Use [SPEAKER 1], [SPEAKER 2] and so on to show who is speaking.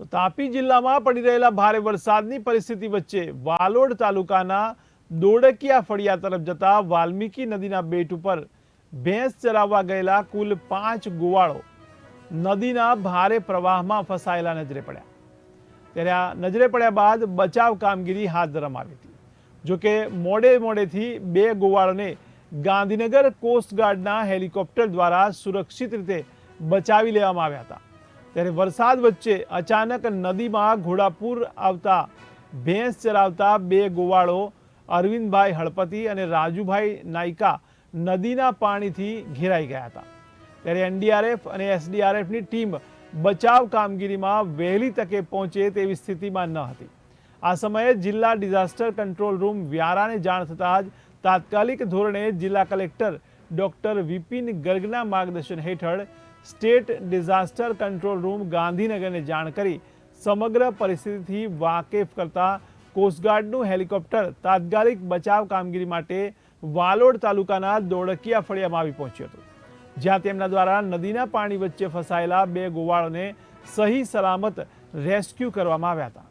[SPEAKER 1] તો તાપી જિલ્લામાં પડી રહેલા ભારે વરસાદની પરિસ્થિતિ વચ્ચે વાલોડ તાલુકાના દોડકિયા ફળિયા તરફ જતા વાલ્મીકી નદીના બેટ ઉપર ભેંસ ચરાવવા ગયેલા કુલ પાંચ ગોવાળો નદીના ભારે પ્રવાહમાં ફસાયેલા નજરે પડ્યા. ત્યારે આ નજરે પડ્યા બાદ બચાવ કામગીરી હાથ ધરવામાં આવી હતી. જોકે મોડે મોડેથી બે ગોવાળોને ગાંધીનગર કોસ્ટગાર્ડના હેલિકોપ્ટર દ્વારા સુરક્ષિત રીતે બચાવી લેવામાં આવ્યા હતા. ત્યારે વરસાદ વચ્ચે અચાનક નદીમાં ઘોડાપૂર આવતા ભેંસ ચરાવતા બે ગોવાળો, અરવિંદભાઈ હળપતિ અને રાજુભાઈ નાયકા નદીના પાણીથી ઘેરાઈ ગયા હતા. ત્યારે એનડીઆરએફ અને એસડીઆરએફની ટીમ બચાવ કામગીરીમાં વહેલી તકે પહોંચે તેવી સ્થિતિમાં ન હતી. આ સમયે જિલ્લા ડિઝાસ્ટર કંટ્રોલ રૂમ વ્યારાને જાણ થતાં જ તાત્કાલિક ધોરણે જિલ્લા કલેક્ટર ડોક્ટર વિપિન ગર્ગના માર્ગદર્શન હેઠળ સ્ટેટ ડિઝાસ્ટર કંટ્રોલ રૂમ ગાંધીનગરને જાણ કરી સમગ્ર પરિસ્થિતિથી વાકેફ કરતા કોસ્ટગાર્ડનું હેલિકોપ્ટર તાત્કાલિક બચાવ કામગીરી માટે વાલોડ તાલુકાના દોડકિયા ફળિયામાં આવી પહોંચ્યું હતું, જ્યાં તેમના દ્વારા નદીના પાણી વચ્ચે ફસાયેલા બે ગોવાળોને સહી સલામત રેસ્ક્યુ કરવામાં આવ્યા હતા.